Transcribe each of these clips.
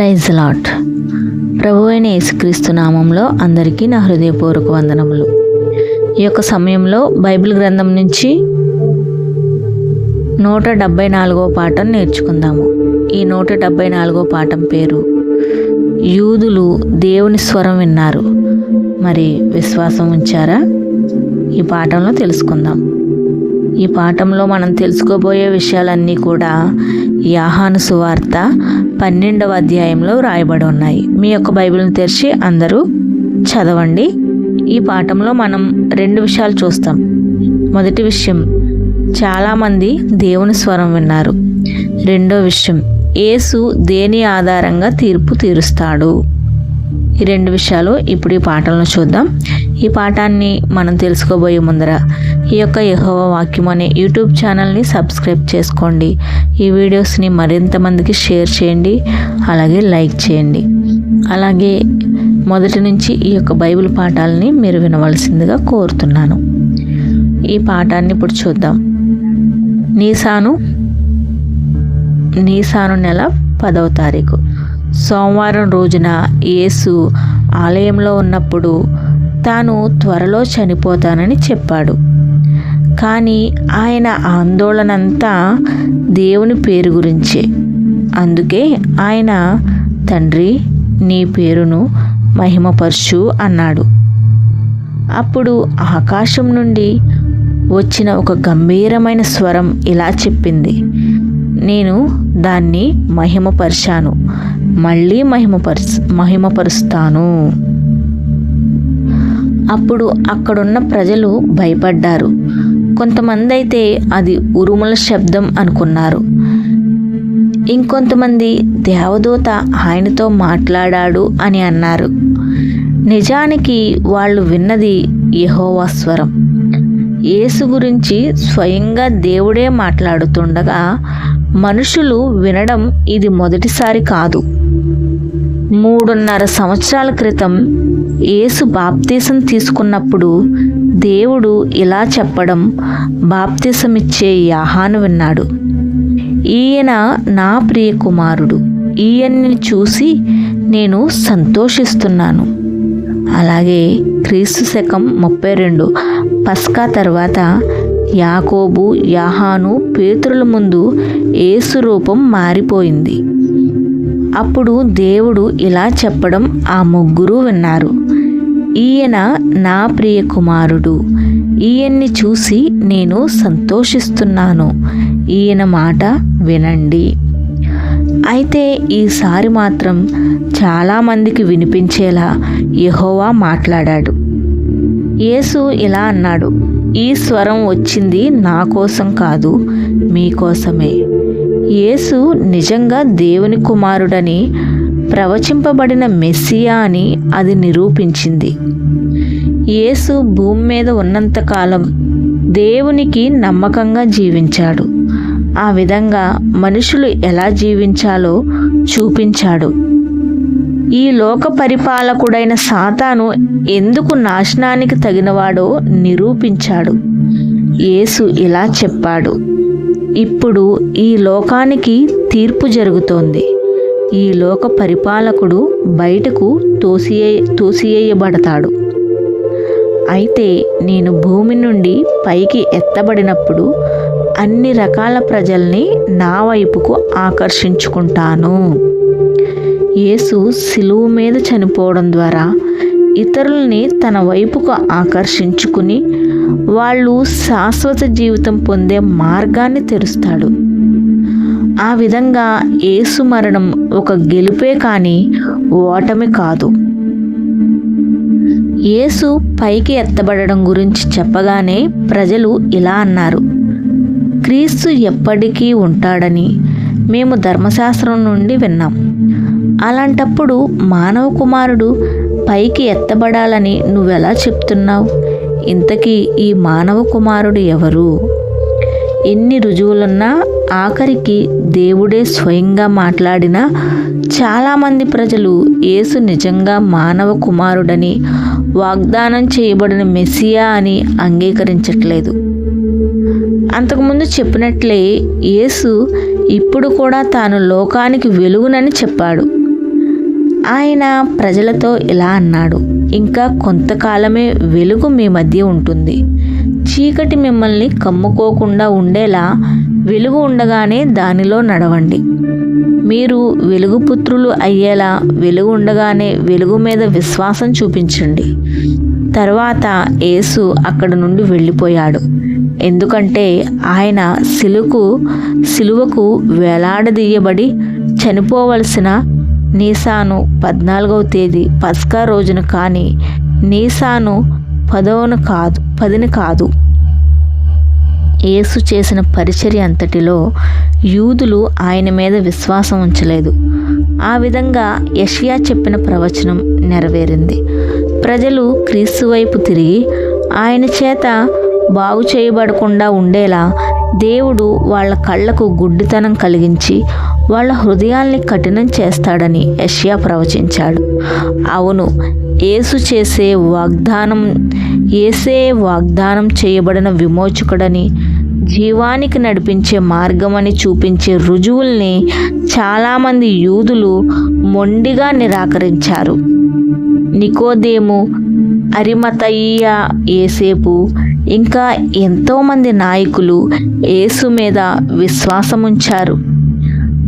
Praise lot. ప్రభు అయిన యేసుక్రీస్తు నామంలో అందరికీ నా హృదయపూర్వక వందనములు. ఈ యొక్క సమయంలో బైబిల్ గ్రంథం నుంచి నూట డెబ్భై నాలుగో పాఠం నేర్చుకుందాము. ఈ నూట డెబ్బై నాలుగో పాఠం పేరు యూదులు దేవుని స్వరం విన్నారు. మరి విశ్వాసం ఉంచారా? ఈ పాఠంలో తెలుసుకుందాం. ఈ పాఠంలో మనం తెలుసుకోబోయే విషయాలన్నీ కూడా యాహాను సువార్త పన్నెండవ అధ్యాయంలో రాయబడి ఉన్నాయి. మీ యొక్క బైబిల్ని తెరిచి అందరూ చదవండి. ఈ పాఠంలో మనం రెండు విషయాలు చూస్తాం. మొదటి విషయం చాలామంది దేవుని స్వరం విన్నారు. రెండో విషయం యేసు దేని ఆధారంగా తీర్పు తీరుస్తాడు? ఈ రెండు విషయాలు ఇప్పుడు ఈ పాటలను చూద్దాం. ఈ పాఠాన్ని మనం తెలుసుకోబోయే ముందర ఈ యొక్క యహోవ వాక్యం అనే యూట్యూబ్ ఛానల్ని సబ్స్క్రైబ్ చేసుకోండి. ఈ వీడియోస్ని మరింత మందికి షేర్ చేయండి. అలాగే లైక్ చేయండి. అలాగే మొదటి నుంచి ఈ యొక్క బైబిల్ పాఠాలని మీరు వినవలసిందిగా కోరుతున్నాను. ఈ పాఠాన్ని ఇప్పుడు చూద్దాం. నీసాను నీసాను నెల పదవ తారీఖు. సోమవారం రోజున యేసు ఆలయంలో ఉన్నప్పుడు తాను త్వరలో చనిపోతానని చెప్పాడు. కానీ ఆయన ఆందోళనంతా దేవుని పేరు గురించే. అందుకే ఆయన తండ్రి నీ పేరును మహిమపరచు అన్నాడు. అప్పుడు ఆకాశం నుండి వచ్చిన ఒక గంభీరమైన స్వరం ఇలా చెప్పింది. నేను దాన్ని మహిమపరిచాను. మళ్ళీ మహిమపరు మహిమపరుస్తాను. అప్పుడు అక్కడున్న ప్రజలు భయపడ్డారు. కొంతమంది అయితే అది ఉరుముల శబ్దం అనుకున్నారు. ఇంకొంతమంది దేవదూత ఆయనతో మాట్లాడాడు అని అన్నారు. నిజానికి వాళ్ళు విన్నది యహోవా స్వరం. యేసు గురించి స్వయంగా దేవుడే మాట్లాడుతుండగా మనుషులు వినడం ఇది మొదటిసారి కాదు. మూడున్నర సంవత్సరాల క్రితం యేసు బాప్తీసం తీసుకున్నప్పుడు దేవుడు ఇలా చెప్పడం బాప్తీసమిచ్చే యాహాను విన్నాడు. ఈయన నా ప్రియ కుమారుడు ఈయన్ని చూసి నేను సంతోషిస్తున్నాను. అలాగే క్రీస్తు శకం ముప్పై రెండు పస్కా తర్వాత యాకోబు యాహాను పేతురుల ముందు ఏసు రూపం మారిపోయింది. అప్పుడు దేవుడు ఇలా చెప్పడం ఆ ముగ్గురు విన్నారు. ఈయన నా ప్రియ కుమారుడు ఈయన్ని చూసి నేను సంతోషిస్తున్నాను. ఈయన మాట వినండి. అయితే ఈసారి మాత్రం చాలామందికి వినిపించేలా యహోవా మాట్లాడాడు. యేసు ఇలా అన్నాడు ఈ స్వరం వచ్చింది నా కోసం కాదు మీకోసమే యేసు నిజంగా దేవుని కుమారుడని ప్రవచింపబడిన మెస్సియా అని అది నిరూపించింది. యేసు భూమి మీద ఉన్నంతకాలం దేవునికి నమ్మకంగా జీవించాడు. ఆ విధంగా మనుషులు ఎలా జీవించాలో చూపించాడు. ఈ లోక పరిపాలకుడైన సాతాను ఎందుకు నాశనానికి తగినవాడో నిరూపించాడు. యేసు ఇలా చెప్పాడు. ఇప్పుడు ఈ లోకానికి తీర్పు జరుగుతోంది. ఈ లోక పరిపాలకుడు బయటకు తోసియే తోసియేయబడతాడు. అయితే నేను భూమి నుండి పైకి ఎత్తబడినప్పుడు అన్ని రకాల ప్రజల్ని నా వైపుకు ఆకర్షించుకుంటాను. యేసు సిలువు మీద చనిపోవడం ద్వారా ఇతరుల్ని తన వైపుకు ఆకర్షించుకుని వాళ్ళు శాశ్వత జీవితం పొందే మార్గాన్ని తెరుస్తాడు. ఆ విధంగా యేసు మరణం ఒక గెలుపే కానీ ఓటమి కాదు. యేసు పైకి ఎత్తబడడం గురించి చెప్పగానే ప్రజలు ఇలా అన్నారు క్రీస్తు ఎప్పటికీ ఉంటాడని మేము ధర్మశాస్త్రం నుండి విన్నాం. అలాంటప్పుడు మానవ కుమారుడు పైకి ఎత్తబడాలని నువ్వెలా చెప్తున్నావు? ఇంతకీ ఈ మానవ కుమారుడు ఎవరు? ఎన్ని రుజువులున్నా ఆఖరికి దేవుడే స్వయంగా మాట్లాడిన చాలామంది ప్రజలు యేసు నిజంగా మానవ కుమారుడని వాగ్దానం చేయబడిన మెస్సియా అని అంగీకరించట్లేదు. అంతకుముందు చెప్పినట్లే యేసు ఇప్పుడు కూడా తాను లోకానికి వెలుగునని చెప్పాడు. ఆయన ప్రజలతో ఇలా అన్నాడు ఇంకా కొంతకాలమే వెలుగు మీ మధ్య ఉంటుంది. చీకటి మిమ్మల్ని కమ్ముకోకుండా ఉండేలా వెలుగు ఉండగానే దానిలో నడవండి. మీరు వెలుగుపుత్రులు అయ్యేలా వెలుగు ఉండగానే వెలుగు మీద విశ్వాసం చూపించండి. తర్వాత యేసు అక్కడ నుండి వెళ్ళిపోయాడు. ఎందుకంటే ఆయన సిలుకు సిలువకు వేలాడదీయబడి చనిపోవలసిన నీసాను పద్నాలుగవ తేదీ పస్కా రోజున కానీ నీసాను పదవను కాదు పదిని కాదు. యేసు చేసిన పరిచర్య అంతటిలో యూదులు ఆయన మీద విశ్వాసం ఉంచలేదు. ఆ విధంగా యషియా చెప్పిన ప్రవచనం నెరవేరింది. ప్రజలు క్రీస్తు వైపు తిరిగి ఆయన చేత బాగు చేయబడకుండా ఉండేలా దేవుడు వాళ్ళ కళ్ళకు గుడ్డితనం కలిగించి వాళ్ళ హృదయాల్ని కఠినం చేస్తాడని యష్యా ప్రవచించాడు. అవును యేసు చేసే వాగ్దానం ఏసే వాగ్దానం చేయబడిన విమోచకుడని జీవానికి నడిపించే మార్గమని చూపించే రుజువుల్ని చాలామంది యూదులు మొండిగా నిరాకరించారు. నికోదేము అరిమతయ్య ఏసేపు ఇంకా ఎంతోమంది నాయకులు ఏసు మీద విశ్వాసముంచారు.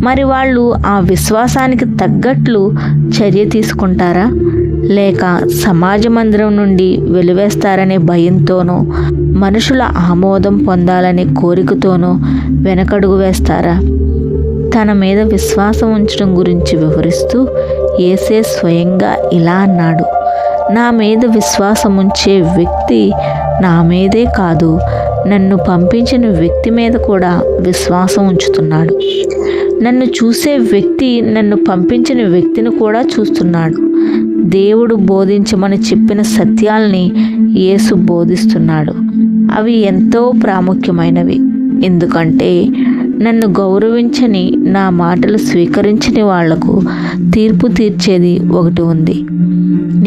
మరి వాళ్ళు ఆ విశ్వాసానికి తగ్గట్లు చర్య తీసుకుంటారా? లేక సమాజ మందిరం నుండి వెలివేస్తారనే భయంతోనో మనుషుల ఆమోదం పొందాలనే కోరికతోనో వెనకడుగు వేస్తారా? తన మీద విశ్వాసం ఉంచడం గురించి వివరిస్తూ ఏసే స్వయంగా ఇలా అన్నాడు. నా మీద విశ్వాసం ఉంచే వ్యక్తి నా మీదే కాదు నన్ను పంపించిన వ్యక్తి మీద కూడా విశ్వాసం ఉంచుతున్నాడు. నన్ను చూసే వ్యక్తి నన్ను పంపించిన వ్యక్తిని కూడా చూస్తున్నాడు. దేవుడు బోధించమని చెప్పిన సత్యాల్ని యేసు బోధిస్తున్నాడు. అవి ఎంతో ప్రాముఖ్యమైనవి. ఎందుకంటే నన్ను గౌరవించని నా మాటలు స్వీకరించని వాళ్ళకు తీర్పు తీర్చేది ఒకటి ఉంది.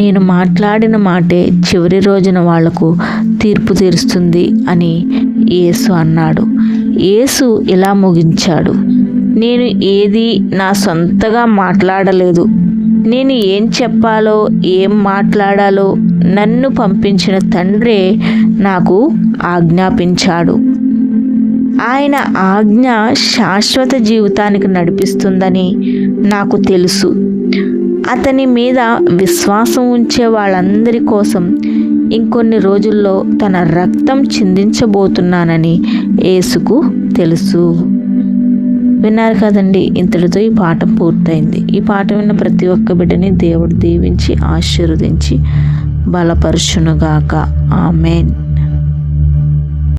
నేను మాట్లాడిన మాటే చివరి రోజున వాళ్ళకు తీర్పు తీరుస్తుంది అని యేసు అన్నాడు. యేసు ఇలా ముగించాడు. నేను ఏది నా సొంతగా మాట్లాడలేదు. నేను ఏం చెప్పాలో ఏం మాట్లాడాలో నన్ను పంపించిన తండ్రే నాకు ఆజ్ఞాపించాడు. ఆయన ఆజ్ఞ శాశ్వత జీవితానికి నడిపిస్తుందని నాకు తెలుసు. అతని మీద విశ్వాసం ఉంచే వాళ్ళందరి కోసం ఇంకొన్ని రోజుల్లో తన రక్తం చిందించబోతున్నానని యేసుకు తెలుసు. విన్నారు కదండి ఇంతటితో ఈ పాఠం పూర్తయింది. ఈ పాఠం విన్న ప్రతి ఒక్క బిడ్డని దేవుడు దీవించి ఆశీర్వదించి బలపరుచునుగాక. ఆమెన్.